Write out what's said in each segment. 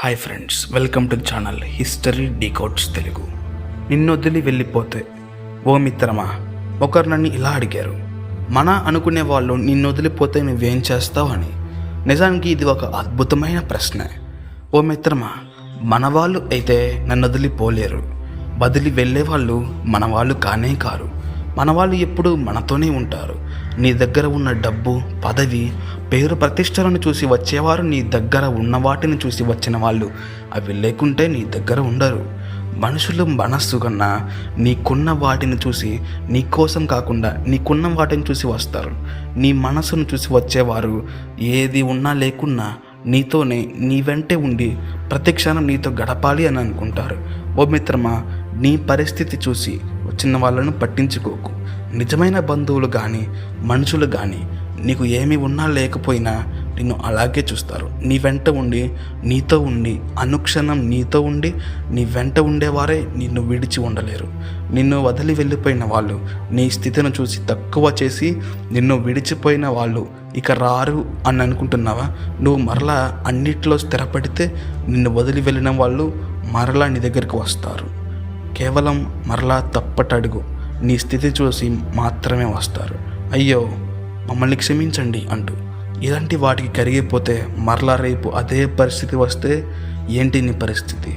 Hi friends welcome to channel history decodes Telugu. నిన్ను వదిలి వెళ్ళిపోతే ఓ మిత్రమా ఒకరు నన్ను ఇలా అడిగారు. మన అనుకునే వాళ్ళు నిన్ను వదిలిపోతే నువ్వేం చేస్తావు అని. నిజానికి ఇది ఒక అద్భుతమైన ప్రశ్న. ఓ మిత్రమా మన వాళ్ళు అయితే నన్ను వదిలిపోలేరు వదిలి వెళ్ళే వాళ్ళు మన వాళ్ళు కానే కారు. మన వాళ్ళు ఎప్పుడు మనతోనే ఉంటారు. నీ దగ్గర ఉన్న డబ్బు పదవి పేరు ప్రతిష్టలను చూసి వచ్చేవారు నీ దగ్గర ఉన్న వాటిని చూసి వచ్చిన వాళ్ళు. అవి లేకుంటే నీ దగ్గర ఉండరు. మనుషులు మనస్సు కన్నా నీకున్న వాటిని చూసి నీ కోసం కాకుండా నీకున్న వాటిని చూసి వస్తారు. నీ మనసును చూసి వచ్చేవారు ఏది ఉన్నా లేకున్నా నీతోనే నీ వెంటే ఉండి ప్రతి క్షణం నీతో గడపాలి అని అనుకుంటారు. ఓ మిత్రమా నీ పరిస్థితి చూసి వచ్చిన వాళ్ళను పట్టించుకోకు. నిజమైన బంధువులు కానీ మనుషులు కానీ నీకు ఏమి ఉన్నా లేకపోయినా నిన్ను అలాగే చూస్తారు. నీ వెంట ఉండి నీతో ఉండి అనుక్షణం నీతో ఉండి నీ వెంట ఉండేవారే నిన్ను విడిచి ఉండలేరు. నిన్ను వదిలి వెళ్ళిపోయిన వాళ్ళు నీ స్థితిని చూసి తక్కువ చేసి నిన్ను విడిచిపోయిన వాళ్ళు ఇక రారు అని అనుకుంటున్నావా? నువ్వు మరలా అన్నిట్లో స్థిరపడితే నిన్ను వదిలి వెళ్ళిన వాళ్ళు మరలా నీ దగ్గరికి వస్తారు. కేవలం మరలా తప్పటడుగు. నీ స్థితి చూసి మాత్రమే వస్తారు. అయ్యో మమ్మల్ని క్షమించండి అంటూ. ఇలాంటి వాటికి కరిగిపోతే మరలా రేపు అదే పరిస్థితి వస్తే ఏంటి నీ పరిస్థితి?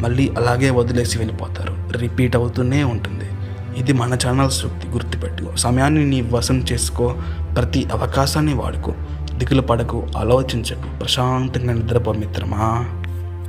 మళ్ళీ అలాగే వదిలేసి వెళ్ళిపోతారు. రిపీట్ అవుతూనే ఉంటుంది. ఇది మన ఛానల్ శక్తి గుర్తుపెట్టుకో. సమయాన్ని నీ వశం చేసుకో. ప్రతి అవకాశాన్ని వాడుకో. దిగులు పడకు. ఆలోచించకు. ప్రశాంతంగా నిద్రపో మిత్రమా?